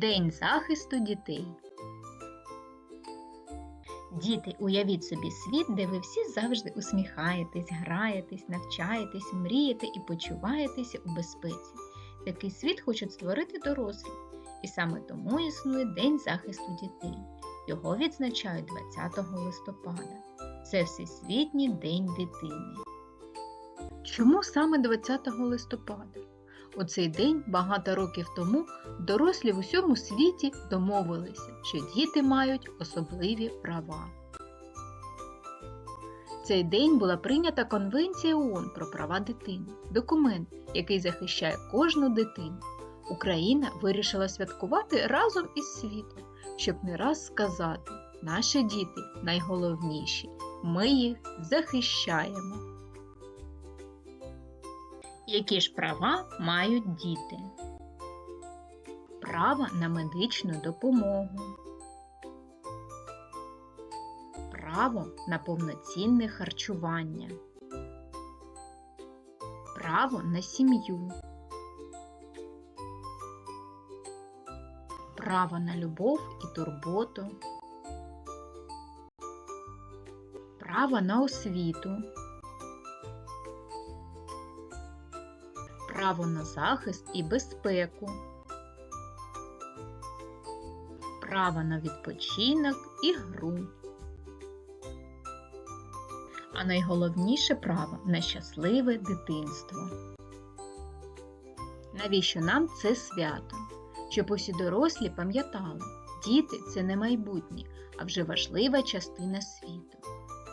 День захисту дітей. Діти, уявіть собі світ, де ви всі завжди усміхаєтесь, граєтесь, навчаєтесь, мрієте і почуваєтеся у безпеці. Такий світ хочуть створити дорослі. І саме тому існує День захисту дітей. Його відзначають 20 листопада. Це Всесвітній день дитини. Чому саме 20 листопада? У цей день багато років тому дорослі в усьому світі домовилися, що діти мають особливі права. Цей день була прийнята Конвенція ООН про права дитини, документ, який захищає кожну дитину. Україна вирішила святкувати разом із світом, щоб не раз сказати, наші діти найголовніші, ми їх захищаємо. Які ж права мають діти? Право на медичну допомогу. Право на повноцінне харчування. Право на сім'ю. Право на любов і турботу. Право на освіту. Право на захист і безпеку, право на відпочинок і гру. А найголовніше право на щасливе дитинство. Навіщо нам це свято? Щоб усі дорослі пам'ятали, діти це не майбутнє, а вже важлива частина світу.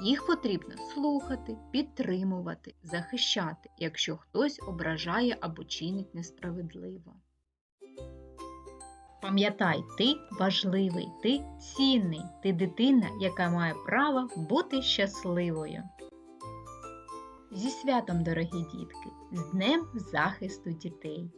Їх потрібно слухати, підтримувати, захищати, якщо хтось ображає або чинить несправедливо. Пам'ятай, ти важливий, ти цінний, ти дитина, яка має право бути щасливою. Зі святом, дорогі дітки, з Днем захисту дітей!